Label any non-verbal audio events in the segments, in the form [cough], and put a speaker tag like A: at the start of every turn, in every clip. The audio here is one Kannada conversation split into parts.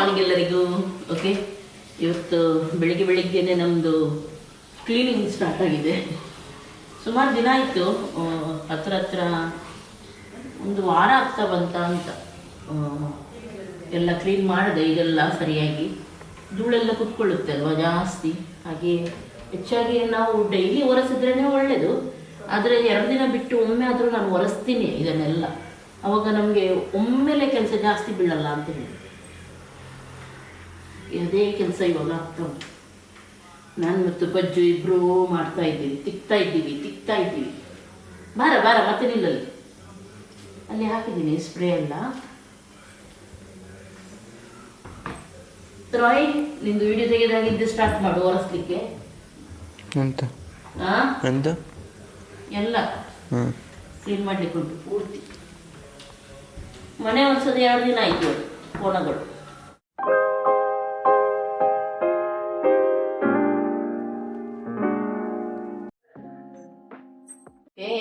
A: ಮಾರ್ನಿಂಗ್ ಎಲ್ಲರಿಗೂ ಓಕೆ ಇವತ್ತು ಬೆಳಿಗ್ಗೆ ಬೆಳಿಗ್ಗೆನೆ ನಮ್ಮದು ಕ್ಲೀನಿಂಗ್ ಸ್ಟಾರ್ಟ್ ಆಗಿದೆ. ಸುಮಾರು ದಿನ ಆಯಿತು ಹತ್ರ ಹತ್ರ ಒಂದು ವಾರ ಆಗ್ತಾ ಬಂತ ಅಂತ. ಎಲ್ಲ ಕ್ಲೀನ್ ಮಾಡಿದೆ ಈಗೆಲ್ಲ ಸರಿಯಾಗಿ. ಧೂಳೆಲ್ಲ ಕುತ್ಕೊಳ್ಳುತ್ತೆ ಅಲ್ವಾ ಜಾಸ್ತಿ. ಹಾಗೆ ಹೆಚ್ಚಾಗಿ ನಾವು ಡೈಲಿ ಒರೆಸಿದ್ರೇ ಒಳ್ಳೆಯದು ಆದರೆ ಎರಡು ದಿನ ಬಿಟ್ಟು ಒಮ್ಮೆ ಆದರೂ ನಾನು ಒರೆಸ್ತೀನಿ ಇದನ್ನೆಲ್ಲ. ಅವಾಗ ನಮಗೆ ಒಮ್ಮೆಲೆ ಕೆಲಸ ಜಾಸ್ತಿ ಬೀಳಲ್ಲ ಅಂತ ಹೇಳಿ. ಅದೇ ಕೆಲಸ ಇವಾಗ ಆಗ್ತಾ ಉಂಟು. ನಾನು ಮತ್ತು ಬಜ್ಜು ಇಬ್ಬರೂ ಮಾಡ್ತಾ ಇದ್ದೀವಿ ತಿಕ್ತಾ ಇದ್ದೀವಿ ತಿಕ್ತಾ ಇದ್ದೀವಿ. ಬಾರ ಬಾರ ಮತ್ತೆ ನಿಲ್ಲಲ್ಲಿ? ಅಲ್ಲಿ ಹಾಕಿದ್ದೀನಿ ಸ್ಪ್ರೇ ಎಲ್ಲ. ರಾಯ್ ನಿಂದು ವಿಡಿಯೋ ತೆಗೆದಾಗಿದ್ದು ಸ್ಟಾರ್ಟ್ ಮಾಡು ಒರೆಸ್ಲಿಕ್ಕೆ.
B: ಎಂತ? ಎಂತ?
A: ಎಲ್ಲ. ಕ್ಲೀನ್ ಮಾಡ್ಲಿಕ್ಕೆ ಉಂಟು ಪೂರ್ತಿ. ಮನೆ ಒಂದ್ಸದ ಎರಡು ದಿನ ಆಯ್ತು ಕೋಣಗಳು.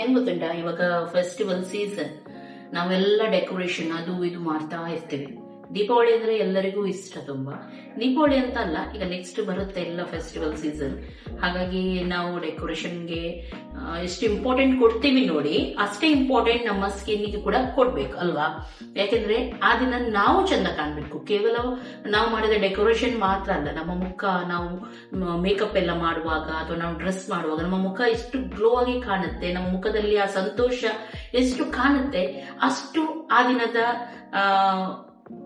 A: ಏನ್ ಗೊತ್ತುಂಟಾ? ಇವಾಗ ಫೆಸ್ಟಿವಲ್ ಸೀಸನ್ ನಾವೆಲ್ಲ ಡೆಕೋರೇಷನ್ ಅದು ಇದು ಮಾಡ್ತಾ ಇರ್ತೇವೆ. ದೀಪಾವಳಿ ಅಂದ್ರೆ ಎಲ್ಲರಿಗೂ ಇಷ್ಟ ತುಂಬಾ. ದೀಪಾವಳಿ ಅಂತ ಅಲ್ಲ, ಈಗ ನೆಕ್ಸ್ಟ್ ಬರುತ್ತೆ ಎಲ್ಲ ಫೆಸ್ಟಿವಲ್ ಸೀಸನ್ ಹಾಗಾಗಿ ನಾವು ಡೆಕೋರೇಷನ್ಗೆ ಎಷ್ಟು ಇಂಪಾರ್ಟೆಂಟ್ ಕೊಡ್ತೀವಿ ನೋಡಿ, ಅಷ್ಟೇ ಇಂಪಾರ್ಟೆಂಟ್ ನಮ್ಮ ಸ್ಕಿನ್ಗೆ ಕೂಡ ಕೊಡ್ಬೇಕು ಅಲ್ವಾ? ಯಾಕೆಂದ್ರೆ ಆ ದಿನ ನಾವು ಚಂದ ಕಾಣ್ಬೇಕು. ಕೇವಲ ನಾವು ಮಾಡಿದ ಡೆಕೋರೇಷನ್ ಮಾತ್ರ ಅಲ್ಲ, ನಮ್ಮ ಮುಖ, ನಾವು ಮೇಕಪ್ ಎಲ್ಲ ಮಾಡುವಾಗ ಅಥವಾ ನಾವು ಡ್ರೆಸ್ ಮಾಡುವಾಗ ನಮ್ಮ ಮುಖ ಎಷ್ಟು ಗ್ಲೋ ಆಗಿ ಕಾಣುತ್ತೆ, ನಮ್ಮ ಮುಖದಲ್ಲಿ ಆ ಸಂತೋಷ ಎಷ್ಟು ಕಾಣುತ್ತೆ, ಅಷ್ಟು ಆ ದಿನದ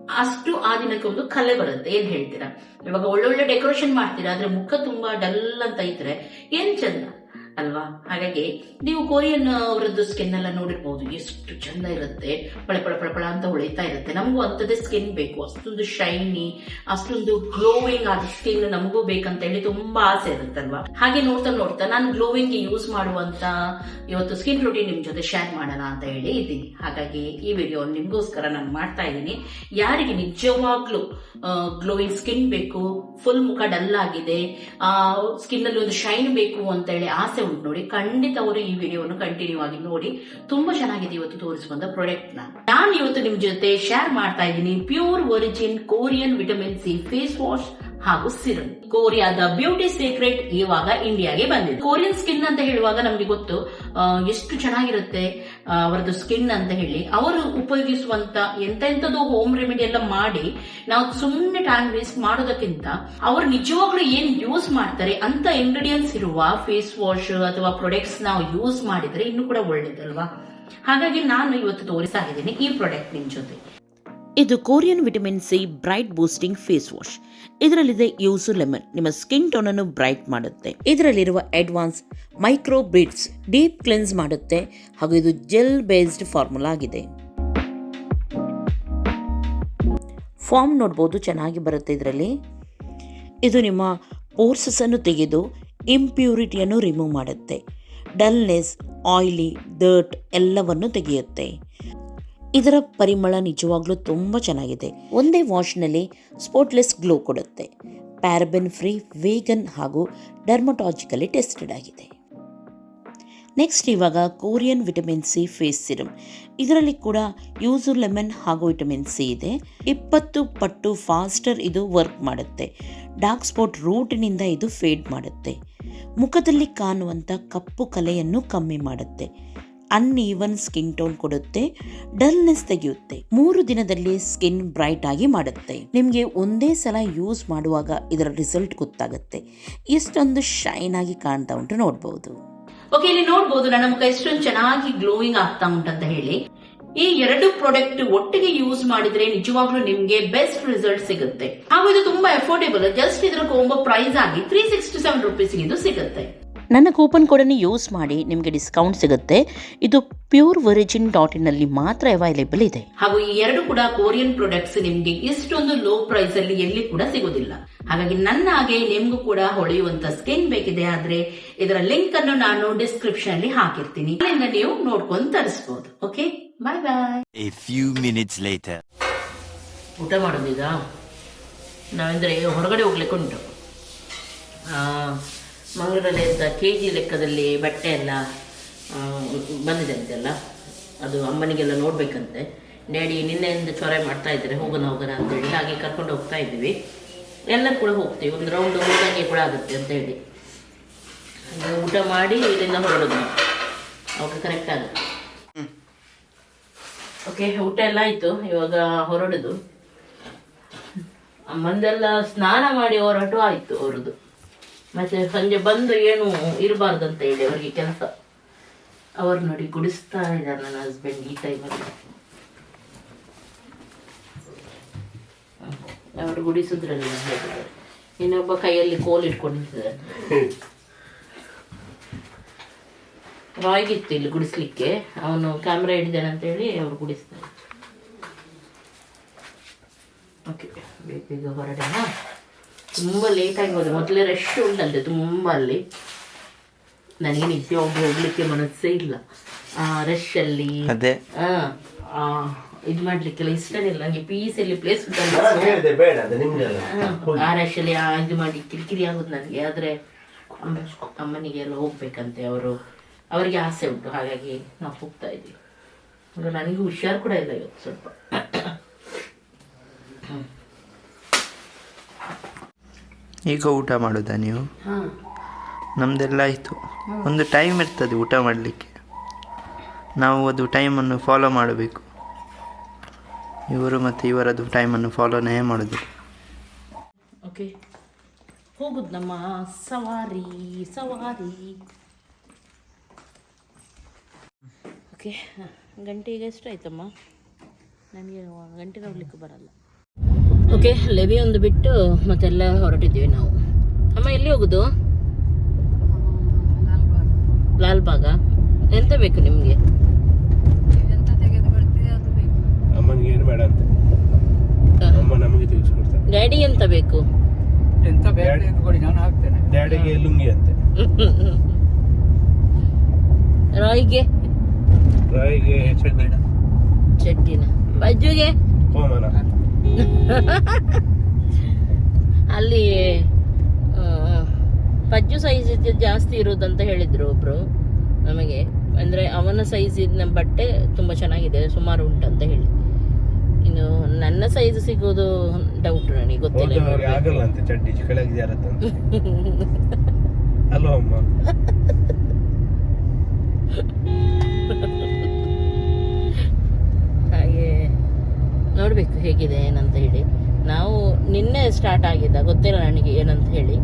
A: ಅಷ್ಟು ಆ ದಿನಕ್ಕೆ ಒಂದು ಕಲೆ ಬರುತ್ತೆ. ಏನ್ ಹೇಳ್ತೀರಾ? ಇವಾಗ ಒಳ್ಳೊಳ್ಳೆ ಡೆಕೋರೇಷನ್ ಮಾಡ್ತೀರಾ, ಆದ್ರೆ ಮುಖ ತುಂಬಾ ಡಲ್ ಅಂತ ಇದ್ರೆ ಏನ್ ಚಂದ? ಅಲ್ವಾ? ಹಾಗಾಗಿ ನೀವು ಕೊರಿಯನ್ ಅವರದ್ದು ಸ್ಕಿನ್ ಎಲ್ಲ ನೋಡಿರ್ಬೋದು. ಎಷ್ಟು ಚಂದ ಇರುತ್ತೆ. ಪಳ ಪಳ ಪಳ ಪಳ ಅಂತ ಹೊಳಿತಾ ಇರುತ್ತೆ. ನಮಗೂ ಅಂಥದ್ದೇ ಸ್ಕಿನ್ ಬೇಕು. ಅಷ್ಟೊಂದು ಶೈನಿ ಅಷ್ಟೊಂದು ಗ್ಲೋವಿಂಗ್ ಆದ ಸ್ಕಿನ್ ನಮಗೂ ಬೇಕಂತ ಹೇಳಿ ತುಂಬಾ ಆಸೆ ಇರುತ್ತಲ್ವಾ ಹಾಗೆ ನೋಡ್ತಾ ನೋಡ್ತಾ ನಾನು ಗ್ಲೋವಿಂಗ್ ಯೂಸ್ ಮಾಡುವಂತ ಇವತ್ತು ಸ್ಕಿನ್ ರೂಟೀನ್ ನಿಮ್ ಜೊತೆ ಶೇರ್ ಮಾಡೋಣ ಅಂತ ಹೇಳಿ ಇದ್ದೀನಿ. ಹಾಗಾಗಿ ಈ ವಿಡಿಯೋ ನಿಮ್ಗೋಸ್ಕರ ನಾನು ಮಾಡ್ತಾ ಇದ್ದೀನಿ. ಯಾರಿಗೆ ನಿಜವಾಗ್ಲೂ ಗ್ಲೋವಿಂಗ್ ಸ್ಕಿನ್ ಬೇಕು ಫುಲ್ ಮುಖ ಡಲ್ ಆಗಿದೆ ಸ್ಕಿನ್ ಅಲ್ಲಿ ಒಂದು ಶೈನ್ ಬೇಕು ಅಂತ ಹೇಳಿ ಆಸೆ ಉಂಟು ನೋಡಿ. ಖಂಡಿತ ಅವರು ಈ ವಿಡಿಯೋವನ್ನು ಕಂಟಿನ್ಯೂ ಆಗಿ ನೋಡಿ. ತುಂಬಾ ಚೆನ್ನಾಗಿದೆ ಇವತ್ತು ತೋರಿಸುವಂತ ಪ್ರಾಡಕ್ಟ್ನ. ನಾನು ಇವತ್ತು ನಿಮ್ ಜೊತೆ ಶೇರ್ ಮಾಡ್ತಾ ಇದ್ದೀನಿ. Pure origin Korean vitamin C face wash ಹಾಗೂ ಸಿರಮ್. ಕೋರಿಯಾದ ಬ್ಯೂಟಿ ಸೀಕ್ರೆಟ್ ಇವಾಗ ಇಂಡಿಯಾಗೆ ಬಂದಿದೆ. ಕೊರಿಯನ್ ಸ್ಕಿನ್ ಅಂತ ಹೇಳುವಾಗ ನಮ್ಗೆ ಗೊತ್ತು ಎಷ್ಟು ಚೆನ್ನಾಗಿರುತ್ತೆ ಅವರದ್ದು ಸ್ಕಿನ್ ಅಂತ ಹೇಳಿ. ಅವರು ಉಪಯೋಗಿಸುವಂತ ಎಂತೆಂಥದ್ದು ಹೋಮ್ ರೆಮಿಡಿ ಎಲ್ಲ ಮಾಡಿ, ನಾವು ಸುಮ್ಮನೆ ಟೈಮ್ ವೇಸ್ಟ್ ಮಾಡೋದಕ್ಕಿಂತ ಅವರು ನಿಜವಾಗ್ಲೂ ಏನ್ ಯೂಸ್ ಮಾಡ್ತಾರೆ, ಅಂತ ಇಂಗ್ರೀಡಿಯೆಂಟ್ಸ್ ಇರುವ ಫೇಸ್ ವಾಶ್ ಅಥವಾ ಪ್ರಾಡಕ್ಟ್ಸ್ ನಾವು ಯೂಸ್ ಮಾಡಿದ್ರೆ ಇನ್ನು ಕೂಡ ಒಳ್ಳೇದಲ್ವಾ? ಹಾಗಾಗಿ ನಾನು ಇವತ್ತು ತೋರಿಸ್ತಾ ಇದ್ದೀನಿ ಈ ಪ್ರಾಡಕ್ಟ್ ನಿಮ್ ಜೊತೆ.
C: ಇದು Korean vitamin C bright boosting face wash. ಇದರಲ್ಲಿದೆ ಯೂಸು ಲೆಮನ್. ನಿಮ್ಮ ಸ್ಕಿನ್ ಟೋನ್ ಅನ್ನು ಬ್ರೈಟ್ ಮಾಡುತ್ತೆ. ಇದರಲ್ಲಿರುವ advance micro beads deep cleanse ಮಾಡುತ್ತೆ ಹಾಗೂ ಇದು ಜೆಲ್ ಬೇಸ್ಡ್ ಫಾರ್ಮುಲಾ ಆಗಿದೆ. ಫಾರ್ಮ್ ನೋಡ್ಬೋದು, ಚೆನ್ನಾಗಿ ಬರುತ್ತೆ ಇದರಲ್ಲಿ. ಇದು ನಿಮ್ಮ ಪೋರ್ಸಸ್ ಅನ್ನು ತೆಗೆದು ಇಂಪ್ಯೂರಿಟಿಯನ್ನು ರಿಮೂವ್ ಮಾಡುತ್ತೆ. ಡಲ್ನೆಸ್, ಆಯಿಲಿ, ಡರ್ಟ್ ಎಲ್ಲವನ್ನು ತೆಗೆಯುತ್ತೆ. ಇದರ ಪರಿಮಳ ನಿಜವಾಗ್ಲೂ ತುಂಬ ಚೆನ್ನಾಗಿದೆ. ಒಂದೇ ವಾಶ್ನಲ್ಲಿ ಸ್ಪೋಟ್ಲೆಸ್ ಗ್ಲೋ ಕೊಡುತ್ತೆ. ಪ್ಯಾರಬೆನ್ ಫ್ರೀ, ವೇಗನ್ ಹಾಗೂ ಡರ್ಮಟಾಜಿಕಲಿ ಟೆಸ್ಟೆಡ್ ಆಗಿದೆ. ನೆಕ್ಸ್ಟ್ ಇವಾಗ Korean vitamin C face serum ಇದರಲ್ಲಿ ಕೂಡ ಯೂಸು ಲೆಮನ್ ಹಾಗೂ ವಿಟಮಿನ್ ಸಿ ಇದೆ. ಇಪ್ಪತ್ತು ಪಟ್ಟು ಫಾಸ್ಟರ್ ಇದು ವರ್ಕ್ ಮಾಡುತ್ತೆ. ಡಾರ್ಕ್ ಸ್ಪಾಟ್ ರೂಟಿನಿಂದ ಇದು ಫೇಡ್ ಮಾಡುತ್ತೆ. ಮುಖದಲ್ಲಿ ಕಾಣುವಂಥ ಕಪ್ಪು ಕಲೆಯನ್ನು ಕಮ್ಮಿ ಮಾಡುತ್ತೆ. ಅನ್ಈವನ್ ಸ್ಕಿನ್ ಟೋನ್ ಕೊಡುತ್ತೆ ಡಲ್ನೆಸ್ ತೆಗೆಯುತ್ತೆ. ಮೂರು ದಿನದಲ್ಲಿ ಸ್ಕಿನ್ ಬ್ರೈಟ್ ಆಗಿ ಮಾಡುತ್ತೆ. ನಿಮಗೆ ಒಂದೇ ಸಲ ಯೂಸ್ ಮಾಡುವಾಗ ಇದರ ರಿಸಲ್ಟ್ ಗೊತ್ತಾಗುತ್ತೆ. ಎಷ್ಟೊಂದು ಶೈನ್ ಆಗಿ ಕಾಣ್ತಾ ಉಂಟು ನೋಡ್ಬೋದು.
A: ಓಕೆ ಇಲ್ಲಿ ನೋಡ್ಬೋದು, ನನ್ನ ಮುಖ ಎಷ್ಟೊಂದು ಚೆನ್ನಾಗಿ ಗ್ಲೋಯಿಂಗ್ ಆಗ್ತಾ ಉಂಟಂತ ಹೇಳಿ. ಈ ಎರಡು ಪ್ರಾಡಕ್ಟ್ ಒಟ್ಟಿಗೆ ಯೂಸ್ ಮಾಡಿದ್ರೆ ನಿಜವಾಗ್ಲೂ ನಿಮ್ಗೆ ಬೆಸ್ಟ್ ರಿಸಲ್ಟ್ ಸಿಗುತ್ತೆ. ಹಾಗೂ ಇದು ತುಂಬಾ ಅಫೋರ್ಡೇಬಲ್ ಜಸ್ಟ್ ಇದರ ಕೋಂಬೋ ಪ್ರೈಸ್ ಆಗಿ ತ್ರೀ ಸಿಕ್ಸ್ಟಿ ಸೆವೆನ್ ರುಪೀಸ್ ಇದು ಸಿಗುತ್ತೆ.
C: ನನ್ನ ಕೂಪನ್ ಕೋಡನ್ನು ಯೂಸ್ ಮಾಡಿ ನಿಮಗೆ ಡಿಸ್ಕೌಂಟ್ ಸಿಗುತ್ತೆ. ಇದು ಪ್ಯೂರ್ ಒರಿಜಿನ್ ಡಾಟ್ ಇನ್ನಲ್ಲಿ ಮಾತ್ರ ಅವೈಲೇಬಲ್ ಇದೆ.
A: ಹಾಗೂ ಈ ಎರಡು ಕೂಡ ಕೊರಿಯನ್ ಪ್ರಾಡಕ್ಟ್ಸ್ ನಿಮಗೆ ಇಷ್ಟೊಂದು ಲೋ ಪ್ರೈಸ್ ಅಲ್ಲಿ ಎಲ್ಲಿ ಕೂಡ ಸಿಗೋದಿಲ್ಲ. ಹಾಗಾಗಿ ನನ್ನ ಹಾಗೆ ನಿಮ್ಗೂ ಕೂಡ ಹೊಳೆಯುವಂತ ಸ್ಕಿನ್ ಬೇಕಿದೆ ಆದ್ರೆ ಇದರ ಲಿಂಕ್ ಅನ್ನು ನಾನು ಡಿಸ್ಕ್ರಿಪ್ಷನ್ ಅಲ್ಲಿ ಹಾಕಿರ್ತೀನಿ. ಅಲ್ಲಿಂದ ನೀವು ನೋಡ್ಕೊಂಡು ತರಿಸಬಹುದು okay bye bye
D: a few minutes later
A: ಊಟ ಮಾಡೋದೀಗ? ನಾವೆಂದರೆ ಹೊರಗಡೆ ಹೋಗ್ಲಿಕ್ಕೆ ಉಂಟು ಆ, ಮಂಗಳೂರಲ್ಲಿ ಅಂತ ಕೆ ಜಿ ಲೆಕ್ಕದಲ್ಲಿ ಬಟ್ಟೆ ಎಲ್ಲ ಬಂದಿದೆ ಅಂತೆಲ್ಲ ಅದು ಅಮ್ಮನಿಗೆಲ್ಲ ನೋಡಬೇಕಂತೆ. ಡ್ಯಾಡಿ ನಿನ್ನೆಯಿಂದ ಚೊರೆ ಮಾಡ್ತಾ ಇದ್ದಾರೆ, ಹೋಗೋಣ ಹೋಗೋಣ ಅಂತೇಳಿ ಹಾಗೆ ಕರ್ಕೊಂಡು ಹೋಗ್ತಾ ಇದ್ದೀವಿ. ಎಲ್ಲ ಕೂಡ ಹೋಗ್ತೀವಿ. ಒಂದು ರೌಂಡ್ ಊಟಕ್ಕೆ ಕೂಡ ಆಗುತ್ತೆ ಅಂತ ಹೇಳಿ. ಊಟ ಮಾಡಿ ಇಲ್ಲಿಂದ ಹೊರಡೋದು ಅವಾಗ ಕರೆಕ್ಟ್ ಆಗುತ್ತೆ. ಓಕೆ ಊಟ ಎಲ್ಲ ಆಯಿತು. ಇವಾಗ ಹೊರಡೋದು. ಅಮ್ಮಂದೆಲ್ಲ ಸ್ನಾನ ಮಾಡಿ ಹೊರಟು ಆಯಿತು ಅವ್ರದ್ದು. ಮತ್ತೆ ಸಂಜೆ ಬಂದು ಏನು ಇರಬಾರ್ದು ಅಂತ ಹೇಳಿ ಅವರಿಗೆ ಕೆಲಸ. ಅವ್ರು ನೋಡಿ ಗುಡಿಸ್ತಾ ಇದ್ದಾರೆ ನನ್ನ ಹಸ್ಬೆಂಡ್ ಈ ಟೈಮಲ್ಲಿ ಅವರು ಗುಡಿಸಿದ್ರಲ್ಲಿ ಇನ್ನೊಬ್ಬ ಕೈಯಲ್ಲಿ ಕೋಲ್ ಇಟ್ಕೊಂಡಿದ್ದಾರೆ. ರಾಯ್ಗಿತ್ತು ಇಲ್ಲಿ ಗುಡಿಸ್ಲಿಕ್ಕೆ. ಅವನು ಕ್ಯಾಮ್ರಾ ಹಿಡಿದಾನೆ ಅಂತ ಹೇಳಿ ಅವ್ರು ಗುಡಿಸ್ತಾರೆ. ಓಕೆ ಬೇಗ ಹೊರಡೋಣ. ತುಂಬ ಲೇಟಾಗಿ ಹೋದೆ. ಮೊದಲೇ ರಶ್ ಉಂಟಂತೆ ತುಂಬ ಅಲ್ಲಿ. ನನಗೆ ನಿಜವಾಗಿ ಹೋಗ್ಲಿಕ್ಕೆ ಮನಸ್ಸೇ ಇಲ್ಲ. ಆ ರಶಲ್ಲಿ
B: ಅದೇ.
A: ಇದು ಮಾಡ್ಲಿಕ್ಕೆಲ್ಲ ಇಷ್ಟನೇ ಇಲ್ಲ. ನನಗೆ ಪೀಸಲ್ಲಿ ಪ್ಲೇಸ್ ಉಂಟಲ್ಲ
E: ಹೇಳಿದೆ ಬೇಡ ಅದು ನಿಮ್ದೆಲ್ಲ.
A: ಆ ರಶಲ್ಲಿ ಆ ಇದು ಮಾಡಿ ಕಿರಿಕಿರಿ ಆಗೋದು ನನಗೆ. ಆದ್ರೆ ಅಮ್ಮ ಅಮ್ಮನಿಗೆ ಎಲ್ಲ ಹೋಗ್ಬೇಕಂತೆ ಅವರು. ಅವರಿಗೆ ಆಸೆ ಉಂಟು ಹಾಗಾಗಿ ನಾವು ಹೋಗ್ತಾ ಇದ್ದೀವಿ. ನನಗೆ ಹುಷಾರು ಕೂಡ ಇಲ್ಲ ಇವತ್ತು ಸ್ವಲ್ಪ.
B: ಈಗ ಊಟ ಮಾಡೋದಾ ನೀವು?
A: ಹಾಂ.
B: ನಮ್ದೆಲ್ಲ ಆಯಿತು. ಒಂದು ಟೈಮ್ ಇರ್ತದೆ ಊಟ ಮಾಡಲಿಕ್ಕೆ. ನಾವು ಅದು ಟೈಮನ್ನು ಫಾಲೋ ಮಾಡಬೇಕು. ಇವರು ಮತ್ತು ಇವರದು ಟೈಮನ್ನು ಫಾಲೋನೇ ಮಾಡೋದು.
A: ಓಕೆ ಹೋಗುದು ನಮ್ಮ ಸವಾರಿ ಸವಾರಿ. ಓಕೆ ಗಂಟೆ ಈಗ ಎಷ್ಟು ಆಯ್ತಮ್ಮ? ನನಗೆ ಗಂಟೆ ನೋಡ್ಲಿಕ್ಕೆ ಬರಲ್ಲ. ಓಕೆ ಲೆವಿ ಒಂದು ಬಿಟ್ಟು ಮತ್ತೆಲ್ಲ ಹೊರಟಿದ್ದೀವಿ ನಾವು. ಅಮ್ಮ ಎಲ್ಲಿ ಹೋಗುದು? ಲಾಲ್ಬಾಗ ಎಂತ ಬೇಕು ನಿಮಗೆ?
E: ಅಮ್ಮನಿಗೆ ಏನು ಬೇಡ ಅಂತ. ಅಮ್ಮ ನಮಗೆ ತಿಳಿಸ್ಕೊಡ್ತಾರೆ.
A: ಡ್ಯಾಡಿ ಎಂತ ಬೇಕು?
F: ಎಂತ ಬೇರೆ ಕೊಡಿ ನಾನು ಹಾಕ್ತೇನೆ.
E: ಡ್ಯಾಡಿಗೆ ಲುಂಗಿ ಅಂತೆ.
A: ರಾಯ್ಗೆ?
E: ರಾಯಿಗೆ ಚಡ್ಡಿ
A: ಚಟ್ಟಿನ ಬಜ್ಜುಗೆ?
E: ಕೋಮನ. [laughs]
A: ಅಲ್ಲಿ ಪಜ್ಜು ಸೈಜ್ ಜಾಸ್ತಿ ಇರೋದಂತ ಹೇಳಿದ್ರು ಒಬ್ರು ನಮಗೆ. ಅಂದ್ರೆ ಅವನ ಸೈಜಿನ ಬಟ್ಟೆ ತುಂಬಾ ಚೆನ್ನಾಗಿದೆ ಸುಮಾರು ಉಂಟಂತ ಹೇಳಿ. ಇನ್ನು ನನ್ನ ಸೈಜ್ ಸಿಗೋದು ಡೌಟ್ ನನಗೆ ಗೊತ್ತಿಲ್ಲ
E: ಆಗಲ್ಲ ಅಂತೆ ಚಡ್ಡಿ ಕೆಳಗೆ ಜಾರತ್ತಂತೆ ಅಲ್ವಾ ಅಮ್ಮ [laughs]
A: ಹಾಗೆ ನೋಡ್ಬೇಕು ಹೇಗಿದೆ ಏನಂತ ಹೇಳಿ. ನಾವು ನಿನ್ನೆ ಸ್ಟಾರ್ಟ್ ಆಗಿದ್ದ, ಗೊತ್ತಿಲ್ಲ ನನಗೆ ಏನಂತ ಹೇಳಿ.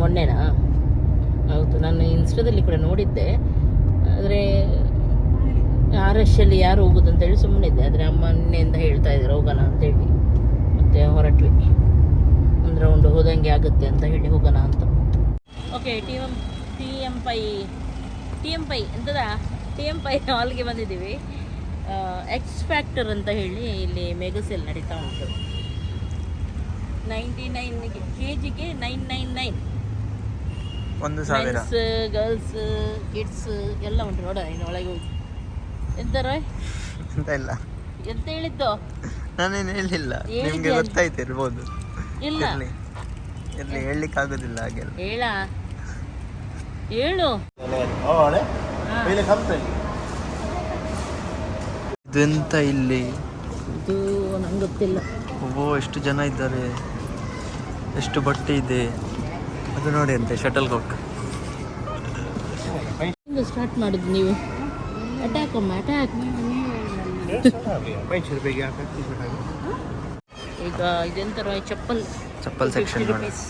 A: ಮೊನ್ನೆನಾ? ಹೌದು, ನಾನು ಇನ್ಸ್ಟಾದಲ್ಲಿ ಕೂಡ ನೋಡಿದ್ದೆ. ಆದರೆ ಆ ರಶಲ್ಲಿ ಯಾರು ಹೋಗುದು ಅಂತೇಳಿ ಸುಮ್ಮನಿದ್ದೆ ಆದರೆ ಅಮ್ಮ ನಿನ್ನೆಯಿಂದ ಹೇಳ್ತಾ ಇದ್ರು, ಹೋಗೋಣ ಅಂತೇಳಿ ಮತ್ತೆ ಹೊರಟ್ವಿ. ಒಂದು ರೌಂಡ್ ಹೋದಂಗೆ ಆಗುತ್ತೆ ಅಂತ ಹೇಳಿ ಹೋಗೋಣ ಅಂತ. Okay T M T M Pai T M Pai ಎಂತದ? ಟಿ ಎಂ ಪೈ ಹಾಲ್ಗೆ ಬಂದಿದ್ದೀವಿ. ಎಕ್ಸ್ ಫ್ಯಾಕ್ಟರ್ ಅಂತ ಹೇಳಿ ಇಲ್ಲಿ ಮೆಗಸೆಲ್ ನಡೀತಾ ಉಂಟು. ನೈಂಟಿ ನೈನ್ ಕೆ ಜಿಗೆ ನೈನ್ ನೈನ್ ನೈನ್
B: ಒಂದು ಸಾವಿರ.
A: ಗರ್ಲ್ಸ್ ಕಿಡ್ಸ್ ಎಲ್ಲ ಉಂಟು ನೋಡ ಇನ್ನು ಒಳಗೆ ಹೋಗಿ. ಎಂತ ರಾಯ್
B: ಅಂತ ಇಲ್ಲ.
A: ಎಂತ ಹೇಳಿದ್ದು?
B: ನಾನೇನು ಹೇಳಿಲ್ಲ. ನಿಮಗೆ
A: ಗೊತ್ತಾಯ್ತು
B: ಗೊತ್ತಾಯ್ತಿರ್ಬೋದು
A: ಇಲ್ಲ.
B: ಇರಲಿ. ಇರಲಿ ಹೇಳಲಿಕ್ಕೆ ಆಗೋದಿಲ್ಲ ಹಾಗೆಲ್ಲ.
A: ಹೇಳ. ಹೇಳು.
E: ಹೇಳಿ ಮೇಲೆ ಕಂಪನಿ
B: ಇದೆಂತ ಇಲ್ಲಿ?
A: ಇದು ನಂಗೆ ಗೊತ್ತಿಲ್ಲ.
B: ಓ ಎಷ್ಟು ಜನ ಇದ್ದಾರೆ? ಎಷ್ಟು ಬಟ್ಟೆ ಇದೆ? ಅದು ನೋಡಿ ಅಂತೆ ಶಟಲ್ ಕಾಕ್
A: ಸ್ಟಾರ್ಟ್ ಮಾಡಿದ್ದು ನೀವು? ಅಟ್ಯಾಕ್ ಒಮ್ಮೆ ಅಟ್ಯಾಕ್ ಈಗ ಇದೆಂತ ಚಪ್ಪಲ್?
B: ಚಪ್ಪಲ್ ಸೆಕ್ಷನ್ ನೋಡಿ.
A: ರುಪೀಸ್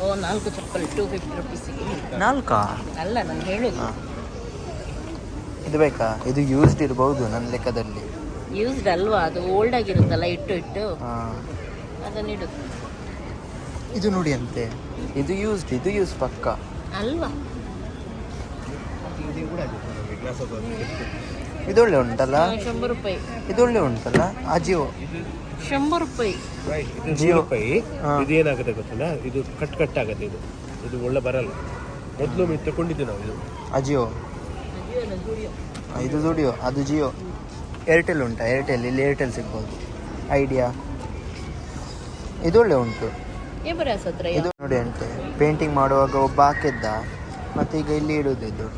A: ಓ ನಾಲ್ಕು ಚಪ್ಪಲ್ ಟೂ ಫಿಫ್ಟಿ ರುಪೀಸಿಗೆ
B: ನಾಲ್ಕಾ?
A: ಅಲ್ಲ ನಾನು ಹೇಳೋದು.
B: ಇದು ಬೇಕಾ? ಇದು ಯೂಸ್ಡ್ ಇರಬಹುದು ನನ್ನ ಲೆಕ್ಕದಲ್ಲಿ.
A: ಯೂಸ್ಡ್ ಅಲ್ವಾ? ಅದು ಓಲ್ಡ್ ಆಗಿರುತ್ತಲ್ಲ ಇಟ್ಟು ಇಟ್ಟು.
B: ಹಾ.
A: ಅದನ್ನ ಇಡು.
B: ಇದು ನೋಡಿ ಅಂತೆ. ಇದು ಯೂಸ್ಡ್ ಇದು ಯೂಸ್ ಪಕ್ಕ.
A: ಅಲ್ವಾ?
B: ಇದೊಳ್ಳೆ ಉಂಟಲ್ಲ?
A: ಶಂಬರ್ ರೂಪಾಯಿ.
B: ಇದೊಳ್ಳೆ ಉಂಟಲ್ಲ? ಅಜಿಯೋ
A: ಶಂಬರ್ ರೂಪಾಯಿ.
E: ಇದು
B: ಜಿಯೋ.
E: ರೂಪಾಯಿ ಇದು ಏನಾಗುತ್ತೆ ಗೊತ್ತಲ್ಲ? ಇದು ಕಟ್ ಕಟ್ ಆಗುತ್ತೆ ಇದು. ಇದು ಒಳ್ಳೆ ಬರಲ್ಲ. ಮೊದಲು ತಗೊಂಡಿದ್ದೆ ತಗೊಂಡಿದ್ದು ನಾವು ಇದು.
B: ಅಜಿಯೋ ಇದು ದುಡಿಯೋ ಅದು ಜಿಯೋ. ಏರ್ಟೆಲ್ ಉಂಟಾ ಏರ್ಟೆಲ್ ಇಲ್ಲಿ ಏರ್ಟೆಲ್ ಸಿಗ್ಬೋದು. ಐಡಿಯಾ
A: ಇದು ಒಳ್ಳೆ ಉಂಟು
B: ಇದು ನೋಡಿ ಅಂತೆ. ಪೇಂಟಿಂಗ್ ಮಾಡುವಾಗ ಒಬ್ಬ ಹಾಕಿದ್ದ ಮತ್ತೆ ಈಗ ಇಲ್ಲಿ ಇಡುದು ಇದು.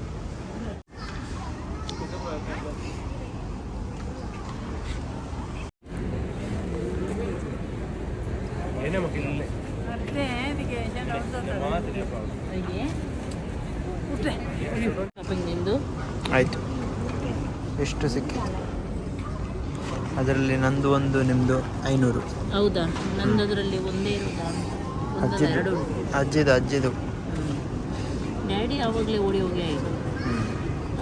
B: ಆಯಿತು. ಎಷ್ಟು ಸಿಕ್ಕಿತು? ಅದರಲ್ಲಿ ನಂದು ಒಂದು ನಿಮ್ಮದು ಐನೂರು.
A: ಹೌದಾ? ನಂದದ್ರಲ್ಲಿ ಒಂದೇ
B: ಅಜ್ಜಿದು ಅಜ್ಜಿದು ಅಜ್ಜಿದು.
A: ಡ್ಯಾಡಿ ಆವಾಗಲೇ ಓಡಿ ಹೋಗಿ ಆಯಿತು.